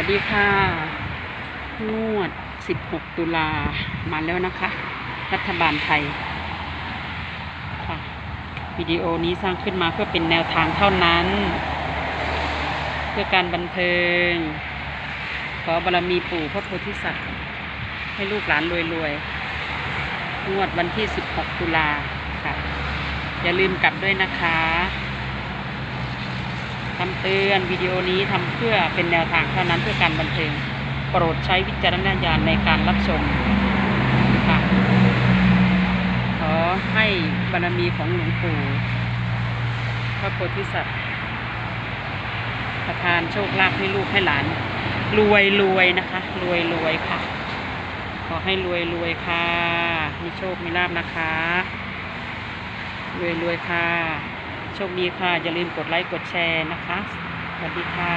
วัสดีค่ะ งวด 16 ตุลามาแล้วนะคะ รัฐบาลไทย ค่ะ วิดีโอนี้สร้างขึ้นมาเพื่อเป็นแนวทางเท่านั้น เพื่อการบันเทิง ขอบารมีปู่พระโพธิสัตว์ ให้ลูกหลานรวยๆ งวดวันที่ 16 ตุลาค่ะ อย่าลืมกลับด้วยนะคะ คำเตือนวิดีโอนี้ทำเพื่อเป็นแนวทางเท่านั้นเพื่อการบันเทิงโปรดใช้วิจารณญาณในการรับชมค่ะขอให้บารมีของหลวงปู่พระโพธิสัตว์ประทานโชคลาภให้ลูกให้หลาน รวยรวยนะคะ รวยรวยค่ะ ขอให้รวยรวยค่ะมีโชคมีลาบนะคะ รวยรวยค่ะ โชคดีค่ะ อย่าลืมกดไลค์ กดแชร์นะคะ สวัสดีค่ะ